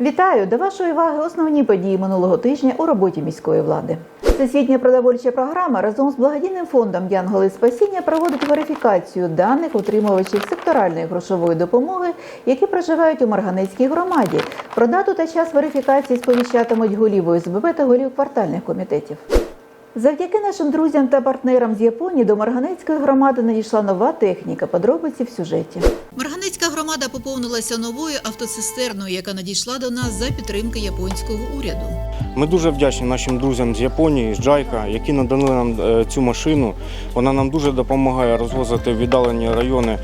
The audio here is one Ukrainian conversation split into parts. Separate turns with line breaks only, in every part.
Вітаю! До вашої уваги основні події минулого тижня у роботі міської влади. Всесвітня продовольча програма разом з благодійним фондом Янголи Спасіння проводить верифікацію даних утримувачів секторальної грошової допомоги, які проживають у Марганецькій громаді. Про дату та час верифікації сповіщатимуть голів ОСББ та голів квартальних комітетів. Завдяки нашим друзям та партнерам з Японії до Марганецької громади надійшла нова техніка. Подробиці в сюжеті.
Марганецька громада поповнилася новою автоцистерною, яка надійшла до нас за підтримки японського уряду.
Ми дуже вдячні нашим друзям з Японії, з Джайка, які надали нам е, цю машину. Вона нам дуже допомагає розвозити віддалені райони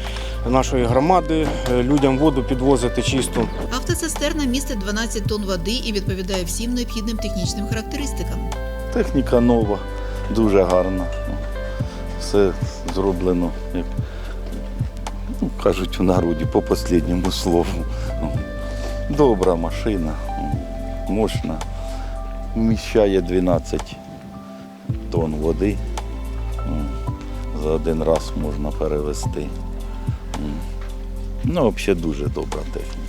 нашої громади, е, людям воду підвозити чисту.
Автоцистерна містить 12 тонн води і відповідає всім необхідним технічним характеристикам.
Техніка нова, дуже гарна. Ну, Все зроблено, як ну, кажуть в народі, по останньому слову. Добра машина, мощна. Вміщає 12 тонн води. За один раз можна перевезти. Ну, взагалі дуже добра техніка.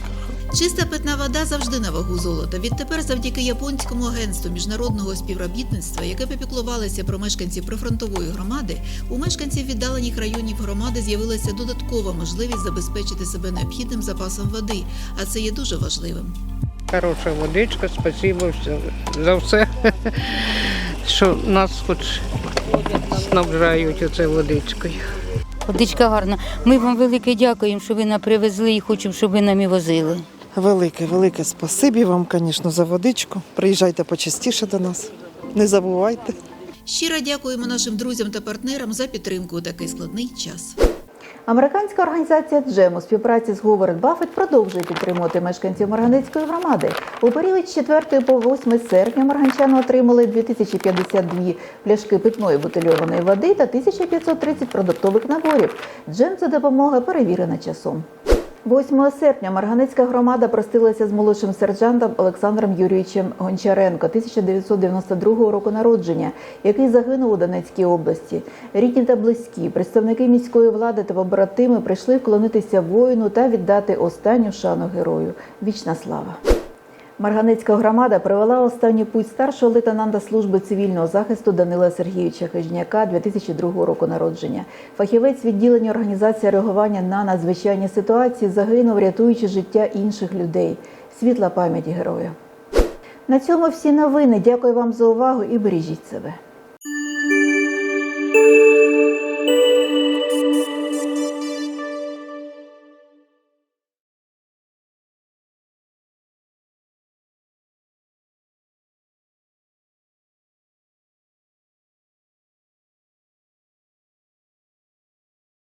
Чиста питна вода завжди на вагу золота. Відтепер, завдяки японському агентству міжнародного співробітництва, яке попіклувалося про мешканців прифронтової громади, у мешканців віддалених районів громади з'явилася додаткова можливість забезпечити себе необхідним запасом води, а це є дуже важливим.
Хороша водичка, спасибо за все, що нас хоч снабжають оце водичкою.
Водичка гарна. Ми вам велике дякуємо, що ви нам привезли і хочемо, щоб ви нам і возили.
Велике, велике спасибі вам, звісно, за водичку. Приїжджайте почастіше до нас. Не забувайте.
Щиро дякуємо нашим друзям та партнерам за підтримку у такий складний час.
Американська організація Джем у співпраці з Говард Баффет продовжує підтримувати мешканців Марганецької громади. У період з 4 по 8 серпня марганчани отримали 2052 пляшки питної бутильованої води та 1530 продуктових наборів. Джем це допомога перевірена часом. 8 серпня Марганецька громада простилася з молодшим сержантом Олександром Юрійовичем Гончаренко 1992 року народження, який загинув у Донецькій області. Рідні та близькі, представники міської влади та побратими прийшли вклонитися воїну та віддати останню шану герою. Вічна слава. Марганецька громада провела останній путь старшого лейтенанта служби цивільного захисту Данила Сергійовича Хижняка 2002 року народження. Фахівець відділення організації реагування на надзвичайні ситуації загинув, рятуючи життя інших людей. Світла пам'яті героя. На цьому всі новини. Дякую вам за увагу і бережіть себе.